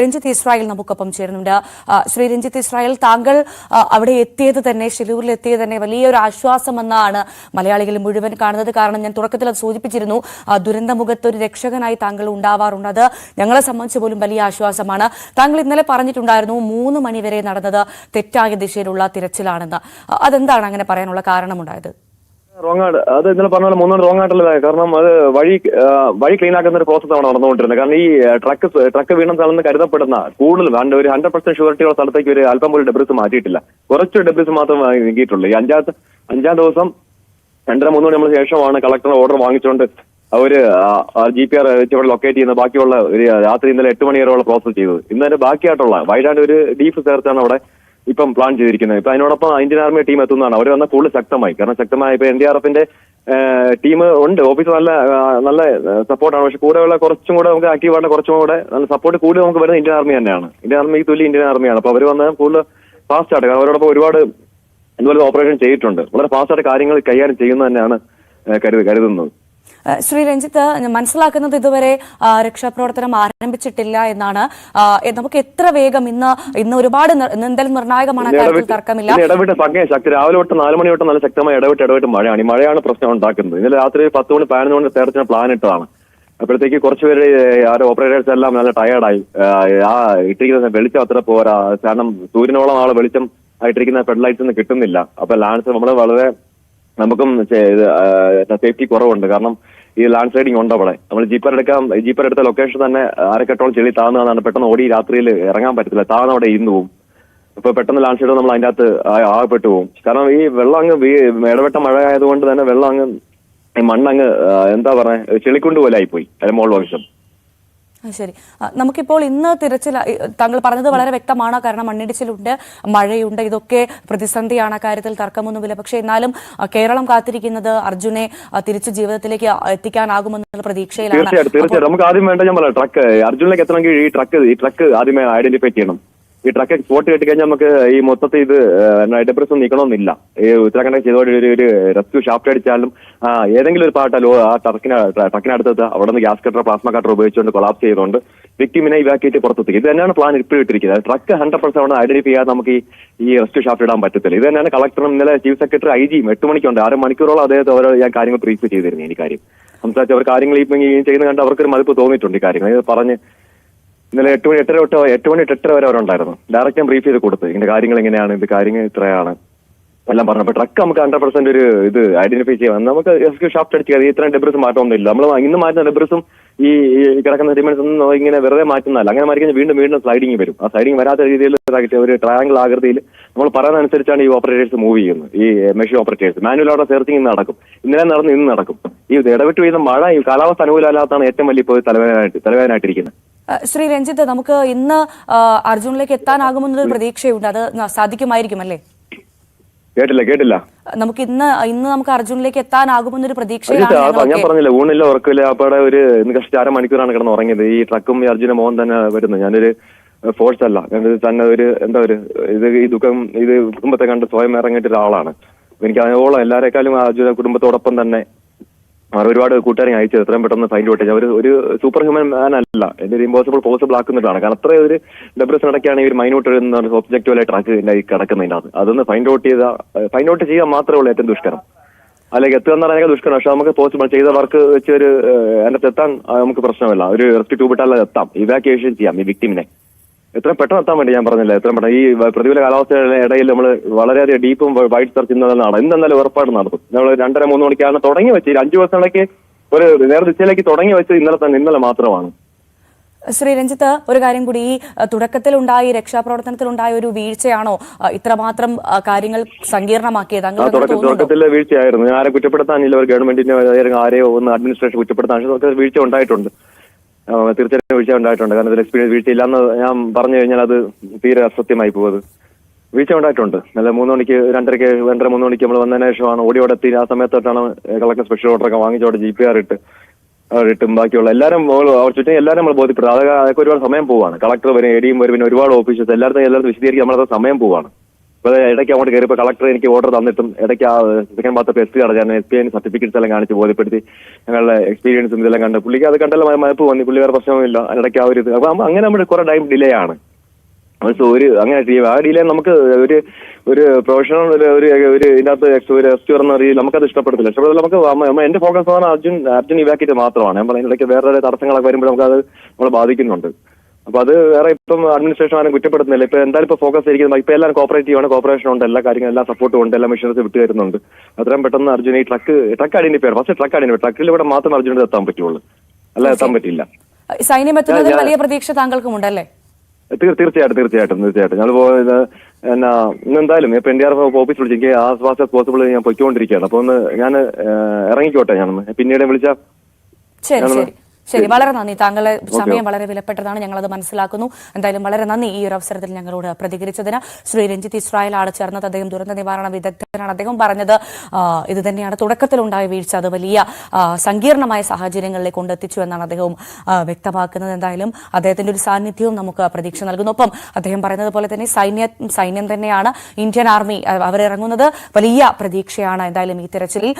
Ranjith Israel നമുക്കൊപ്പം ചേരുന്നുണ്ട്. Shri Ranjith Israel താങ്കൾ അവിടെ എത്തിയത് തന്നെ ഷിലൂരിൽ എത്തിയത് തന്നെ വലിയൊരു ആശ്വാസം എന്നാണ് മലയാളികൾ മുഴുവൻ കാണുന്നത്. കാരണം ഞാൻ തുടക്കത്തിൽ അത് സൂചിപ്പിച്ചിരുന്നു ദുരന്തമുഖത്ത് ഒരു രക്ഷകനായി താങ്കൾ ഉണ്ടാവാറുണ്ട്. അത് ഞങ്ങളെ സംബന്ധിച്ച് പോലും വലിയ ആശ്വാസമാണ്. താങ്കൾ ഇന്നലെ പറഞ്ഞിട്ടുണ്ടായിരുന്നു മൂന്ന് മണിവരെ നടന്നത് തെറ്റായ ദിശയിലുള്ള തിരച്ചിലാണെന്ന്. അതെന്താണ് അങ്ങനെ പറയാനുള്ള കാരണമുണ്ടായത്? റോങ് ആയിട്ട് അത് ഇന്നലെ പറഞ്ഞ പോലെ മൂന്നോട് റോങ് ആയിട്ടുള്ള കാരണം അത് വഴി വഴി ക്ലീൻ ആക്കുന്ന ഒരു പ്രോസസ്സാണ് നടന്നുകൊണ്ടിരുന്നത്. കാരണം ഈ ട്രക്ക് ട്രക്ക് വീണ സ്ഥലം കരുതപ്പെടുന്ന കൂടുതൽ ഒരു ഹൺഡ്രഡ് പെർസെന്റ് ഷുവറിറ്റിയുള്ള സ്ഥലത്തേക്ക് ഒരു അല്പം പോലും ഡെബ്രിസ് മാറ്റിയിട്ടില്ല. കുറച്ച് ഡെബ്രിസ് മാത്രം നീക്കിയിട്ടുള്ളൂ. ഈ അഞ്ചാമത്തെ അഞ്ചാം ദിവസം രണ്ടര മൂന്ന് മണി നമ്മൾ ശേഷമാണ് കളക്ടർ ഓർഡർ വാങ്ങിച്ചുകൊണ്ട് അവർ ജി പി ആർ വെച്ച് ഇവിടെ ലൊക്കേറ്റ് ചെയ്യുന്ന ബാക്കിയുള്ള ഒരു രാത്രി ഇന്നലെ എട്ട് മണി വരെയുള്ള പ്രോസസ് ചെയ്തത്. ഇന്നലെ ബാക്കിയായിട്ടുള്ള വൈകാണ്ട് ഒരു ഡീഫ് ചേർത്താണ് അവിടെ ഇപ്പം പ്ലാൻ ചെയ്തിരിക്കുന്നത്. ഇപ്പൊ അതിനോടൊപ്പം ഇന്ത്യൻ ആർമി ടീം എത്തുന്നതാണ്. അവർ വന്ന കൂടുതൽ ശക്തമായി. കാരണം ശക്തമായി ഇപ്പൊ എൻ ഡി ആർ എഫിന്റെ ടീം ഉണ്ട് ഓഫീസ് നല്ല നല്ല സപ്പോർട്ടാണ് പക്ഷെ കൂടെയുള്ള കുറച്ചും കൂടെ നമുക്ക് ആക്റ്റീവ് ആയിട്ട് കുറച്ചും കൂടെ നല്ല സപ്പോർട്ട് കൂടുതൽ നമുക്ക് വരുന്നത് ഇന്ത്യൻ ആർമി തന്നെയാണ്. ഇന്ത്യൻ ആർമിക്ക് തുല്യ ഇന്ത്യൻ ആർമിയാണ് അപ്പൊ അവർ വന്നാൽ കൂടുതൽ ഫാസ്റ്റ് ആയിട്ട്. കാരണം അവരോടൊപ്പം ഒരുപാട് ഇതുപോലെ ഓപ്പറേഷൻ ചെയ്തിട്ടുണ്ട്. വളരെ ഫാസ്റ്റ് ആയിട്ട് കാര്യങ്ങൾ കൈകാര്യം ചെയ്യുന്നത് തന്നെയാണ് കരുത് കരുതുന്നത്. ശ്രീ രഞ്ജിത്ത് മനസ്സിലാക്കുന്നത് ഇതുവരെ രക്ഷാപ്രവർത്തനം ആരംഭിച്ചിട്ടില്ല എന്നാണ്. നമുക്ക് എത്ര വേഗം ഇന്ന് ഇന്ന് ഒരുപാട് നീന്തൽ എന്തായാലും നിർണായകമാണ് തർക്കമില്ല. ഇടവിട്ട് സംഖ്യ ശക്തി. രാവിലെ തൊട്ട് നാല് മണി തൊട്ട് നല്ല ശക്തമായി ഇടവിട്ട് ഇടവിട്ട് മഴയാണ്. ഈ മഴയാണ് പ്രശ്നം ഉണ്ടാക്കുന്നത്. ഇന്നലെ രാത്രി പത്ത് മണി പതിനൊന്ന് മണി നേരത്തിന് പ്ലാൻ ഇട്ടതാണ്. അപ്പോഴത്തേക്ക് കുറച്ചുപേര് ആരോ ഓപ്പറേറ്റേഴ്സ് എല്ലാം നല്ല ടയർഡായി ആ ഇട്ടിരിക്കുന്ന വെളിച്ചം അത്ര പോരാ. കാരണം സൂര്യനോളം ആളെ വെളിച്ചം ഇട്ടിരിക്കുന്ന ഫെഡലൈറ്റ്സ് ഒന്നും കിട്ടുന്നില്ല. അപ്പൊ ലാൻസ് നമ്മൾ വളരെ നമുക്കും സേഫ്റ്റി കുറവുണ്ട്. കാരണം ഈ ലാൻഡ് സ്ലൈഡിങ് ഉണ്ട് അവിടെ. നമ്മൾ ജീപ്പർ എടുക്കാം ജീപ്പർ എടുത്ത ലൊക്കേഷൻ തന്നെ അരക്കെട്ടോളം ചെളി താഴ്ന്നതാണ് പെട്ടെന്ന് ഓടി രാത്രിയിൽ ഇറങ്ങാൻ പറ്റത്തില്ല. താഴ്ന്ന അവിടെ ഇരുന്ന് പോകും ഇപ്പൊ പെട്ടെന്ന് ലാൻഡ് സ്ലൈഡ് നമ്മൾ അതിന്റെ അകത്ത് ആകപ്പെട്ടു പോകും കാരണം ഈ വെള്ളം അങ്ങ് ഇടവെട്ട മഴ ആയതുകൊണ്ട് തന്നെ വെള്ളം അങ്ങ് മണ്ണങ്ങ് എന്താ പറയാ ചെളിക്കൊണ്ട് പോലെ ആയിപ്പോയി. അതിന്റെ മോൾ വംശം. ശരി. നമുക്കിപ്പോൾ ഇന്ന് തിരച്ചിൽ താങ്കൾ പറഞ്ഞത് വളരെ വ്യക്തമാണ്. കാരണം മണ്ണിടിച്ചിലുണ്ട് മഴയുണ്ട് ഇതൊക്കെ പ്രതിസന്ധിയാണ് അക്കാര്യത്തിൽ തർക്കമൊന്നുമില്ല. പക്ഷേ എന്നാലും കേരളം കാത്തിരിക്കുന്നത് അർജുനെ തിരിച്ചു തിരിച്ച് ജീവിതത്തിലേക്ക് എത്തിക്കാനാകുമെന്നുള്ള പ്രതീക്ഷയിലാണ്. തീർച്ചയായിട്ടും തീർച്ചയായിട്ടും. നമുക്ക് ആദ്യം വേണ്ട ഞാൻ പറയാം ട്രക്ക്. അർജുനിലേക്ക് എത്തണമെങ്കിൽ ഈ ട്രക്ക് ഈ ട്രക്ക് ആദ്യമേ ഐഡന്റിഫൈ ചെയ്യണം. ഈ ട്രക്ക് സ്പോട്ട് കിട്ടി കഴിഞ്ഞാൽ നമുക്ക് ഈ മൊത്തത്തിൽ ഇത് ഡെബ്രസ് നീക്കണമെന്നില്ല. ഈ ഉത്തരാഖണ്ഡ് ചെയ്തോടെ ഒരു ഒരു റെസ്ക്യൂ ഷാഫ്റ്റ് അടിച്ചാലും ഏതെങ്കിലും ഒരു പാർട്ട് ആ ട്രക്കിന് ട്രക്കിനടുത്ത് അവിടെ നിന്ന് ഗ്യാസ് കട്ടർ പ്ലാസ്മ കട്ടർ ഉപയോഗിച്ചുകൊണ്ട് കൊളാപ്സ് ചെയ്തുകൊണ്ട് വിക്ടിമിനെ ഇവാക്യേറ്റ് പുറത്തെത്തിക്കും ഇത് തന്നെയാണ് പ്ലാൻ ഇപ്പോഴും ഇട്ടിരിക്കുന്നത്. ട്രക്ക് ഹൺഡ്രഡ് പെർസെന്റ് അവിടെ ഐഡന്റിഫൈ ചെയ്യാതെ നമുക്ക് ഈ ഈ റെസ്ക്യൂ ഷാഫ്റ്റ് ഇടാൻ പറ്റത്തില്ല. ഇത് തന്നെയാണ് കളക്ടറും ഇന്നലെ ചീഫ് സെക്രട്ടറി ഐ ജിയും എട്ട് മണിക്കുണ്ട്. അര മണിക്കൂറോളം അദ്ദേഹത്തെ ഓരോ ഞാൻ കാര്യങ്ങൾ പ്രീഫ് ചെയ്തിരുന്നു ഈ കാര്യം. സംസാരിച്ച് അവർ കാര്യങ്ങൾ ഇപ്പം ചെയ്യുന്ന കണ്ട് അവർക്കൊരു മതിപ്പ് തോന്നിയിട്ടുണ്ട് ഈ കാര്യങ്ങൾ. പറഞ്ഞ് ഇന്നലെ എട്ട് മണി എട്ടര തൊട്ട് എട്ട് മണി എട്ടര വരെ അവരുണ്ടായിരുന്നു ഡയറക്റ്റ് ഞാൻ ബ്രീഫ് ചെയ്ത് കൊടുത്ത്. ഇതിന്റെ കാര്യങ്ങൾ എങ്ങനെയാണ്? ഇത് കാര്യങ്ങൾ ഇത്രയാണ്. എല്ലാം പറഞ്ഞു. അപ്പൊ ട്രക്ക് നമുക്ക് ഹൺഡ്രഡ് പെർസെന്റ് ഒരു ഇത് ഐഡന്റിഫൈ ചെയ്യാം. നമുക്ക് എസ്ക്യൂ ഷാഫ്റ്റ് അടിച്ച് കയറി. ഇത്രയും ഡെബ്രിസ് മാറ്റമൊന്നുമില്ല നമ്മൾ ഇന്ന് മാറ്റുന്ന ഡെബ്രിസും ഈ കിടക്കുന്ന ഡിമെൻസ് ഒന്നും ഇങ്ങനെ വെറുതെ മാറ്റുന്നതല്ല. അങ്ങനെ മാറ്റി വീണ്ടും വീണ്ടും സ്ലൈഡിങ് വരും. ആ സ്ലൈഡിങ് വരാത്ത രീതിയിൽ ഒരു ട്രയാങ്കിൾ ആകൃതിയിൽ നമ്മൾ പറയുന്ന അനുസരിച്ചാണ് ഈ ഓപ്പറേറ്റേഴ്സ് മൂവ് ചെയ്യുന്നത്. ഈ machine operators manual order searching ഇന്ന് നടക്കും. ഇന്നലെ നടന്ന് ഇന്ന് നടക്കും. ഈ ഇടവിട്ട് പെയ്യുന്ന മഴ ഈ കാലാവസ്ഥ അനുകൂലമല്ലാത്താണ് ഏറ്റവും വലിയ ഇപ്പോൾ തലവേദനായിട്ട് തലവേദനായിട്ടിരിക്കുന്നത് ശ്രീ രഞ്ജിത്ത് നമുക്ക് ഇന്ന് അർജുനിലേക്ക് എത്താനാകുമെന്നൊരു പ്രതീക്ഷയുണ്ട്. അത് സാധിക്കുമായിരിക്കും അല്ലേ? കേട്ടില്ല കേട്ടില്ല. നമുക്ക് ഇന്ന് ഇന്ന് നമുക്ക് അർജുനിലേക്ക് എത്താനാകുമെന്നൊരു പ്രതീക്ഷയാണ് ഞാൻ പറഞ്ഞില്ല ഊണില്ല ഉറക്കില്ല. അപ്പോടെ ഒരു ഇന്ന് അര മണിക്കൂറാണ് കിടന്ന് ഉറങ്ങിയത്. ഈ ട്രക്കും ഈ അർജുന മോഹൻ തന്നെ വരുന്നത് ഞാനൊരു ഫോഴ്സ് അല്ല. ഞാൻ തന്നെ ഒരു എന്താ ഒരു ഇത് ഈ ദുഃഖം ഇത് കുടുംബത്തെ കണ്ട് സ്വയം ഇറങ്ങിയിട്ട് ഒരാളാണ് എനിക്ക് അതിനോളം എല്ലാരെക്കാളും അർജുന കുടുംബത്തോടൊപ്പം തന്നെ അവർ ഒരുപാട് കൂട്ടുകാരെ അയച്ചത് എത്രയും പെട്ടെന്ന് ഫൈൻഡ് ഔട്ട് അവർ ഒരു ഒരു സൂപ്പർ ഹ്യൂമൻ മാൻ അല്ല. എന്റെ ഒരു ഇമ്പോസിബിൾ പോസിബിൾ ആക്കുന്നിട്ടാണ് കാരണം അത്ര ഒരു ഡെബ്രസ് നടക്കുകയാണ് ഈ ഒരു മൈനോട്ട് ഒബ്ജക്റ്റീവ് ട്രാക്ക് കിടക്കുന്നതിന്റെ അത് അതൊന്ന് ഫൈൻഡ് ഔട്ട് ചെയ്ത ഫൈൻഡ് ഔട്ട് ചെയ്യാൻ മാത്രമേ ഉള്ളൂ ഏറ്റവും ദുഷ്കരം. അല്ലെങ്കിൽ എത്തുക എന്ന് പറയുന്നത് ദുഷ്കരം. പക്ഷെ നമുക്ക് പോസിബിൾ ചെയ്ത വർക്ക് വെച്ച് ഒരു അതിനകത്ത് എത്താൻ നമുക്ക് പ്രശ്നമില്ല. ഒരു റെസ്റ്റ് ട്യൂബ് എത്താം. ഇവാക്യുവേഷൻ ചെയ്യാം ഈ വിക്ടിമിനെ എത്രയും പെട്ടെന്ന് എത്താൻ വേണ്ടി ഞാൻ പറഞ്ഞില്ല? എത്രയും പെട്ടെന്ന് ഈ പ്രതികൂല കാലാവസ്ഥയുടെ ഇടയിൽ നമ്മൾ വളരെയധികം ഡീപ്പും വൈഡ് സെർച്ച് ഇന്നതാണ് ഇന്ന് എന്തായാലും ഉറപ്പായിട്ട് നടത്തും. നമ്മൾ രണ്ടര മൂന്ന് മണിക്കാണ് തുടങ്ങി വെച്ച് അഞ്ചു വർഷങ്ങളിലേക്ക് ഒരു നേർദിശയിലേക്ക് തുടങ്ങി വെച്ച് ഇന്നലെ തന്നെ ഇന്നലെ മാത്രമാണ്. ശ്രീ രഞ്ജിത്ത് ഒരു കാര്യം കൂടി. ഈ തുടക്കത്തിൽ ഉണ്ടായി രക്ഷാപ്രവർത്തനത്തിൽ രക്ഷാപ്രവർത്തനത്തിലുണ്ടായ ഒരു വീഴ്ചയാണോ ഇത്രമാത്രം കാര്യങ്ങൾ സങ്കീർണമാക്കിയത്? തുടക്കത്തിലെ വീഴ്ചയായിരുന്നു. ഞാൻ ആരെ കുറ്റപ്പെടുത്താനില്ല ഒരു ഗവൺമെന്റിനെ ആരെയും ഒന്ന് അഡ്മിനിസ്ട്രേഷൻ കുറ്റപ്പെടുത്താൻ വീഴ്ച ഉണ്ടായിട്ടുണ്ട്. തീർച്ചയായിട്ടും വീഴ്ച ഉണ്ടായിട്ടുണ്ട്. കാരണം ഇതിൽ എക്സ്പീരിയൻസ് വീഴ്ച ഇല്ലാന്ന് ഞാൻ പറഞ്ഞു കഴിഞ്ഞാൽ അത് തീരെ അസത്യമായി പോകുന്നത്. വീഴ്ച ഉണ്ടായിട്ടുണ്ട്. നല്ല മൂന്ന് മണിക്ക് രണ്ടരയ്ക്ക് രണ്ടര മൂന്ന് മണിക്ക് നമ്മൾ വന്നതിന് ശേഷമാണ് ഓടിയോടെ ഓടെ എത്തി. ആ സമയത്തോട്ടാണ് കളക്ടർ സ്പെഷ്യൽ ഓർഡറൊക്കെ വാങ്ങിച്ചോടെ ജി പി ആർ ഇട്ട് ഇട്ടും ബാക്കിയുള്ള എല്ലാവരും ചുറ്റും എല്ലാവരും നമ്മൾ ബോധ്യപ്പെടും അതൊക്കെ ഒരുപാട് സമയം പോവാണ്. കളക്ടർ വരും എ ഡിയും വരും പിന്നെ ഒരുപാട് ഓഫീസസ് എല്ലായിടത്തും എല്ലായിടത്തും വിശദീകരിക്കാൻ നമ്മളത് സമയം പോവാണ്. ഇടയ്ക്ക് അങ്ങോട്ട് കയറിയപ്പോൾ കളക്ടർ എനിക്ക് ഓർഡർ തന്നിട്ടും ഇടയ്ക്ക് ആ സെക്കൻഡ് ഭാഗത്ത് എസ് അടച്ചാൻ എസ് പി ഐ സർട്ടിഫിക്കറ്റ്സ് എല്ലാം കാണിച്ച് ബോധ്യപ്പെടുത്തി ഞങ്ങളുടെ എക്സ്പീരിയൻസും ഇതെല്ലാം കണ്ട്. പുള്ളിക്ക് അത് കണ്ടല്ലോ മയപ്പ് വന്നി. പുള്ളി വേറെ പ്രശ്നമില്ല ഇടയ്ക്ക് ആ ഒരു ഇത്. അപ്പൊ അങ്ങനെ നമ്മുടെ കുറെ ടൈം ഡിലേ ആണ്. ഒരു അങ്ങനെ ആ ഡിലേ നമുക്ക് ഒരു ഒരു പ്രൊഫഷണൽ ഒരു ഒരു ഇതിനകത്ത് ഒരു എക്സ്ക്യൂർ എന്ന രീതിയിൽ നമുക്കത് ഇഷ്ടപ്പെടത്തില്ല. ഇഷ്ടപ്പെടില്ല നമുക്ക് എന്റെ ഫോക്കസ് ആണ് അർജുൻ അർജുൻ ഇവാക്കിയിട്ട് മാത്രമാണ്. ഞാൻ പറയുന്നത് ഇടയ്ക്ക് വേറെ തടസ്സങ്ങളൊക്കെ വരുമ്പോൾ നമുക്ക് അത് നമ്മളെ ബാധിക്കുന്നുണ്ട്. അപ്പൊ അത് വേറെ ഇപ്പം അഡ്മിനിസ്ട്രേഷൻ ആരും കുറ്റപ്പെടുന്നില്ല ഇപ്പൊ എന്തായാലും ഇപ്പൊ ഫോക്കസ് ഇരിക്കുന്നത് ഇപ്പൊ എല്ലാവരും കോപ്പറേറ്റീവ് ആണ് കോപ്പറേഷൻ ഉണ്ട് എല്ലാ കാര്യങ്ങളും എല്ലാ സപ്പോർട്ടും ഉണ്ട് എല്ലാ മെഷീൻസ് വിട്ടു വരുന്നുണ്ട് അത്രയും പെട്ടെന്ന് അർജുന ഈ truck truck identify first truck identify ഇവിടെ മാത്രം അർജുനത് എത്താൻ പറ്റുള്ളൂ. അല്ല എത്താൻ പറ്റില്ല. സൈന്യം എത്തുന്നതിൽ വലിയ പ്രതീക്ഷ താങ്കൾക്കും ഉണ്ടല്ലേ തീർച്ചയായിട്ടും തീർച്ചയായിട്ടും തീർച്ചയായിട്ടും. ഞാൻ എന്നാ എന്തായാലും ഇപ്പൊ N D R F office വിളിച്ച് എനിക്ക് ആസ് ഫാസ്റ്റ് ആസ് പോസിബിൾ ഞാൻ പൊയ്ക്കൊണ്ടിരിക്കുകയാണ്. അപ്പൊ ഒന്ന് ഞാൻ ഇറങ്ങിക്കോട്ടെ ഞാനൊന്ന്. പിന്നീട് വിളിച്ച ശരി. ശരി വളരെ നന്ദി. താങ്കളെ സമയം വളരെ വിലപ്പെട്ടതാണ് ഞങ്ങൾ അത് മനസ്സിലാക്കുന്നു. എന്തായാലും വളരെ നന്ദി ഈ ഒരു അവസരത്തിൽ ഞങ്ങളോട് പ്രതികരിച്ചതിന്. ശ്രീ രഞ്ജിത്ത് ഇസ്രായേലാണ് ചേർന്നത്. അദ്ദേഹം ദുരന്ത നിവാരണ വിദഗ്ധനാണ്. അദ്ദേഹം പറഞ്ഞത് ഇത് തന്നെയാണ് തുടക്കത്തിലുണ്ടായ വീഴ്ച. അത് വലിയ സങ്കീർണമായ സാഹചര്യങ്ങളിലേക്ക് കൊണ്ടെത്തിച്ചു എന്നാണ് അദ്ദേഹം വ്യക്തമാക്കുന്നത്. എന്തായാലും അദ്ദേഹത്തിന്റെ ഒരു സാന്നിധ്യവും നമുക്ക് പ്രതീക്ഷ നൽകുന്നു. ഒപ്പം അദ്ദേഹം പറയുന്നത് പോലെ തന്നെ സൈന്യ സൈന്യം തന്നെയാണ് ഇന്ത്യൻ ആർമി അവരിറങ്ങുന്നത് വലിയ പ്രതീക്ഷയാണ്. എന്തായാലും ഈ തെരച്ചിലിൽ